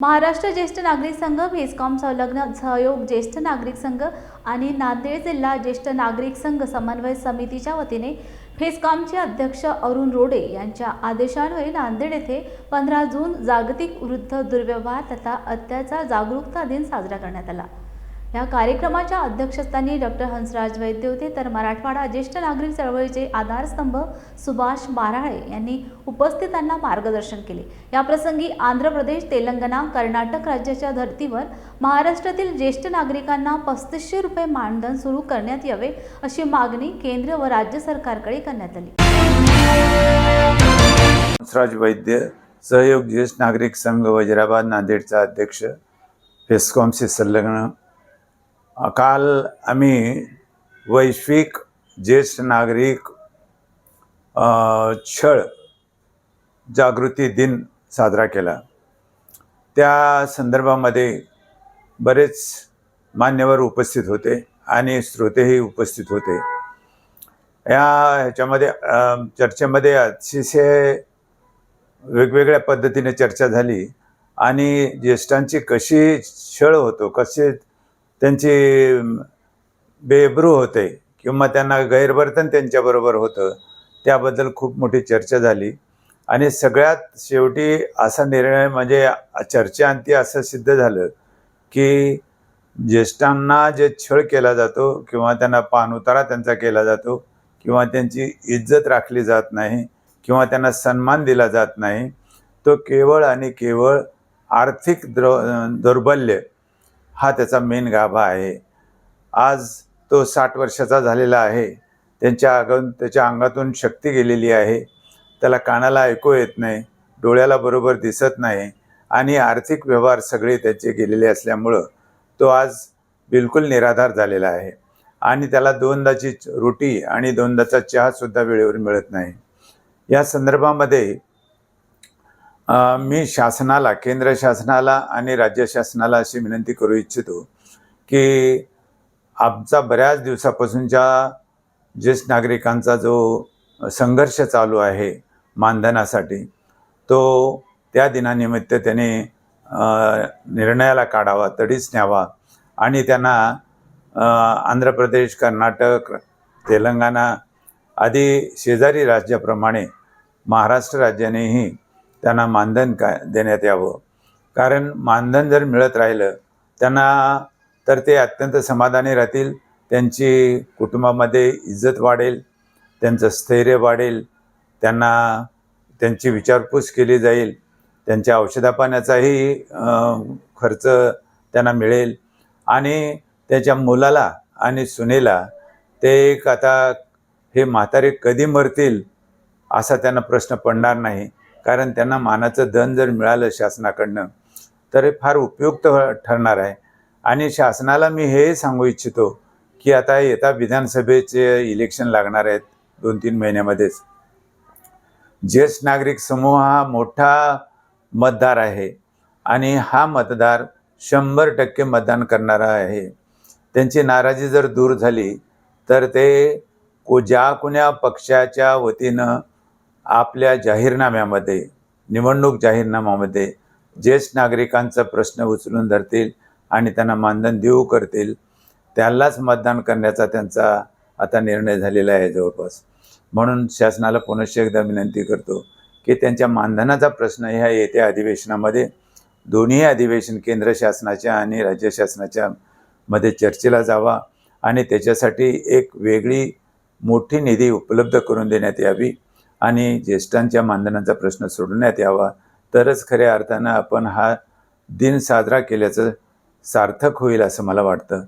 महाराष्ट्र ज्येष्ठ नागरिक संघ फेसकॉम संलग्न सहयोग ज्येष्ठ नागरिक संघ आणि नांदेड जिल्हा ज्येष्ठ नागरिक संघ समन्वय समितीच्या वतीने फेस्कॉमचे अध्यक्ष अरुण रोडे यांच्या आदेशान्वये नांदेड येथे पंधरा जून जागतिक वृद्ध दुर्व्यवहार तथा अत्याचार जागरूकता दिन साजरा करण्यात आला. या कार्यक्रमाच्या अध्यक्षस्थानी डॉक्टर हंसराज वैद्य होते. तर मराठवाडा ज्येष्ठ नागरिक चळवळीचे आधारस्तंभ सुभाष बाराळे यांनी उपस्थितांना मार्गदर्शन केले. याप्रसंगी आंध्र प्रदेश तेलंगणा कर्नाटक राज्याच्या धर्तीवर महाराष्ट्रातील ज्येष्ठ नागरिकांना पस्तीसशे रुपये मानधन सुरू करण्यात यावे अशी मागणी केंद्र व राज्य सरकारकडे करण्यात आली. हंसराज वैद्य सहयोग ज्येष्ठ नागरिक संघ वजिराबाद नांदेडचा अध्यक्ष फेस्कॉमशी संलग्न काल आम्ही वैश्विक ज्येष्ठ नागरिक छळ जागृती दिन साजरा केला. त्या संदर्भामध्ये बरेच मान्यवर उपस्थित होते आणि श्रोतेही उपस्थित होते. या ह्याच्यामध्ये चर्चेमध्ये अतिशय वेगवेगळ्या पद्धतीने चर्चा झाली आणि ज्येष्ठांची कशी छळ होतो कसे त्यांची बेब्रू होते किंवा त्यांना गैरवर्तन त्यांच्याबरोबर होतं त्याबद्दल खूप मोठी चर्चा झाली. आणि सगळ्यात शेवटी असा निर्णय म्हणजे चर्चेअंती असं सिद्ध झालं की ज्येष्ठांना जे छळ केला जातो किंवा त्यांना पाणउतारा त्यांचा केला जातो किंवा त्यांची इज्जत राखली जात नाही किंवा त्यांना सन्मान दिला जात नाही तो केवळ आणि केवळ आर्थिक द्र दौर्बल्य हा त्याचा मेन गाभा आहे. आज तो साठ वर्षाचा झालेला आहे. त्यांच्या अगं त्याच्या अंगातून शक्ती गेलेली आहे. त्याला कानाला ऐकू येत नाही डोळ्याला बरोबर दिसत नाही आणि आर्थिक व्यवहार सगळे त्याचे गेलेले असल्यामुळं तो आज बिलकुल निराधार झालेला आहे. आणि त्याला दोनदाची रोटी आणि दोनदाचा चहासुद्धा वेळेवर मिळत नाही. या संदर्भामध्ये मी शासनाला केंद्र शासनाला आणि राज्य शासनाला अशी विनंती करू इच्छितो की आमचा बऱ्याच दिवसापासूनच्या ज्येष्ठ नागरिकांचा जो संघर्ष चालू आहे मानधनासाठी तो त्या दिनानिमित्त त्याने निर्णयाला काढावा तडीच न्यावा आणि त्यांना आंध्र प्रदेश कर्नाटक तेलंगणा आदी शेजारी राज्याप्रमाणे महाराष्ट्र राज्यानेही त्यांना मानधन का देण्यात यावं? कारण मानधन जर मिळत राहिलं त्यांना तर ते अत्यंत समाधानी राहतील त्यांची कुटुंबामध्ये इज्जत वाढेल त्यांचं स्थैर्य वाढेल त्यांना त्यांची विचारपूस केली जाईल त्यांच्या औषधापाण्याचाही खर्च त्यांना मिळेल. आणि त्याच्या मुलाला आणि सुनेला ते एक आता हे म्हातारे कधी मरतील असा त्यांना प्रश्न पडणार नाही. कारण त्यांना मानाचं धन जर मिळालं शासनाकडनं तर हे फार उपयुक्त ठरणार आहे. आणि शासनाला मी हे सांगू इच्छितो की आता येता विधानसभेचे इलेक्शन लागणार आहेत दोन तीन महिन्यामध्येच. ज्येष्ठ नागरिक समूह हा मोठा मतदार आहे आणि हा मतदार शंभर टक्के मतदान करणारा आहे. त्यांची नाराजी जर दूर झाली तर ते को ज्या कुण्या पक्षाच्या वतीनं आपल्या जाहीरनाम्यामध्ये निवडणूक जाहीरनाम्यामध्ये ज्येष्ठ नागरिकांचा प्रश्न उचलून धरतील आणि त्यांना मानधन देऊ करतील त्यालाच मतदान करण्याचा त्यांचा आता निर्णय झालेला आहे जवळपास. म्हणून शासनाला पुनश्च एकदा विनंती करतो की त्यांच्या मानधनाचा प्रश्न ह्या येत्या अधिवेशनामध्ये दोन्ही अधिवेशन केंद्र शासनाच्या आणि राज्य शासनाच्या मध्ये चर्चेला जावा आणि त्याच्यासाठी एक वेगळी मोठी निधी उपलब्ध करून देण्यात यावी. आणि ज्येष्ठांच्या मानधनाचा प्रश्न सोडवण्यात यावा. तरच खऱ्या अर्थानं आपण हा दिन साजरा केल्याचं सार्थक होईल असं मला वाटतं.